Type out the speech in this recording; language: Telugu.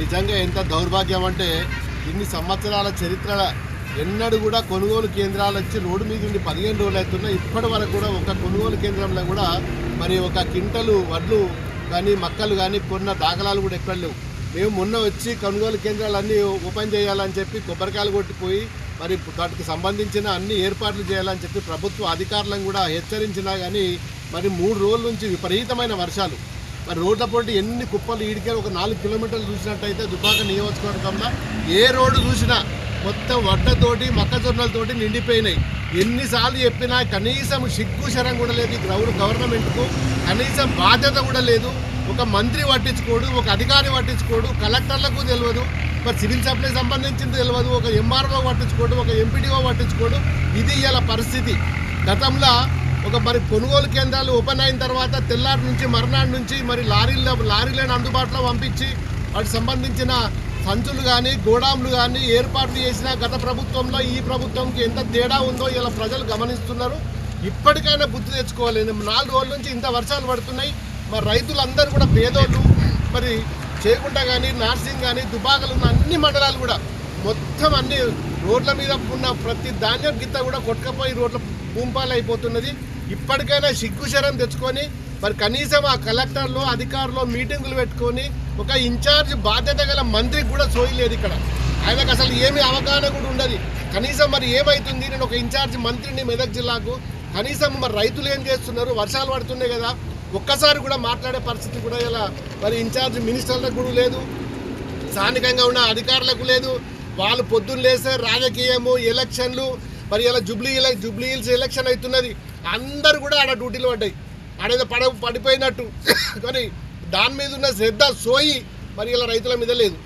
నిజంగా ఎంత దౌర్భాగ్యం అంటే ఇన్ని సంవత్సరాల చరిత్ర ఎన్నడూ కూడా కొనుగోలు కేంద్రాలు వచ్చి రోడ్డు మీద ఉండి పదిహేను రోజులు అవుతున్నా ఇప్పటి వరకు కూడా ఒక కొనుగోలు కేంద్రంలో కూడా మరి ఒక కింటలు వడ్లు కానీ మక్కలు కానీ కొన్న దాఖలాలు కూడా ఎక్కడ లేవు. మేము మొన్న వచ్చి కొనుగోలు కేంద్రాలన్నీ ఓపెన్ చేయాలని చెప్పి కొబ్బరికాయలు కొట్టిపోయి మరి వాటికి సంబంధించిన అన్ని ఏర్పాట్లు చేయాలని చెప్పి ప్రభుత్వ అధికారులను కూడా హెచ్చరించినా కానీ మరి మూడు రోజుల నుంచి విపరీతమైన వర్షాలు. మరి రోడ్ల పొంటి ఎన్ని కుప్పలు ఈడికే ఒక నాలుగు కిలోమీటర్లు చూసినట్టయితే దుబ్బాక నియోజకవర్గంలో ఏ రోడ్డు చూసినా మొత్తం వడ్డతోటి మొక్కజొన్నలతోటి నిండిపోయినాయి. ఎన్నిసార్లు చెప్పినా కనీసం సిగ్గు శరం కూడా లేదు ఈ గ్రౌండ్ గవర్నమెంట్కు. కనీసం బాధ్యత కూడా లేదు. ఒక మంత్రి పట్టించుకోడు ఒక అధికారి పట్టించుకోడు కలెక్టర్లకు తెలియదు మరి సివిల్ సప్లై సంబంధించింది తెలియదు ఒక ఎంఆర్ఓ పట్టించుకోడు ఒక ఎంపీడీఓ పట్టించుకోడు. ఇది ఇలా పరిస్థితి. గతంలో ఒక మరి కొనుగోలు కేంద్రాలు ఓపెన్ అయిన తర్వాత తెల్లారి నుంచి మర్నాడు నుంచి మరి లారీల లారీలను అందుబాటులో పంపించి వాటికి సంబంధించిన సంచులు కానీ గోడాములు కానీ ఏర్పాట్లు చేసిన గత ప్రభుత్వంలో ఈ ప్రభుత్వంకి ఎంత తేడా ఉందో ఇలా ప్రజలు గమనిస్తున్నారు. ఇప్పటికైనా బుద్ధి తెచ్చుకోవాలి. నాలుగు రోజుల నుంచి ఇంత వర్షాలు పడుతున్నాయి. మరి రైతులందరూ కూడా పేదోళ్ళు మరి చేయకుండా కానీ నార్సింగ్ కానీ దుబాకలు ఉన్న అన్ని మండలాలు కూడా మొత్తం అన్ని రోడ్ల మీద ఉన్న ప్రతి ధాన్యం గిత్త కూడా కొట్టుకపోయి రోడ్ల భూంపాలు అయిపోతున్నది ఇప్పటికైనా సిగ్గుశరం తెచ్చుకొని మరి కనీసం ఆ కలెక్టర్లు అధికారులు మీటింగులు పెట్టుకొని ఒక ఇన్ఛార్జ్ బాధ్యత గల మంత్రికి కూడా సోయలేదు ఇక్కడ. ఆయనకు అసలు ఏమి అవగాహన కూడా ఉండదు. కనీసం మరి ఏమైతుంది? నేను ఒక ఇన్ఛార్జ్ మంత్రిని మెదక్ జిల్లాకు. కనీసం మరి రైతులు ఏం చేస్తున్నారు? వర్షాలు పడుతున్నాయి కదా. ఒక్కసారి కూడా మాట్లాడే పరిస్థితి కూడా ఇలా మరి ఇన్ఛార్జ్ మినిస్టర్లకు కూడా లేదు. స్థానికంగా ఉన్న అధికారులకు లేదు. వాళ్ళు పొద్దున్న లేస్తే రాజకీయము ఎలక్షన్లు మరి ఇలా జూబ్లీ ఎల- జుబ్లీ హిల్స్ ఎలక్షన్ అవుతున్నది అందరు కూడా ఆడ డ్యూటీలు పడ్డాయి. ఆడేదో పడ పడిపోయినట్టు. కానీ దాని మీద ఉన్న శ్రద్ధ సోయి మరి ఇలా రైతుల మీద లేదు.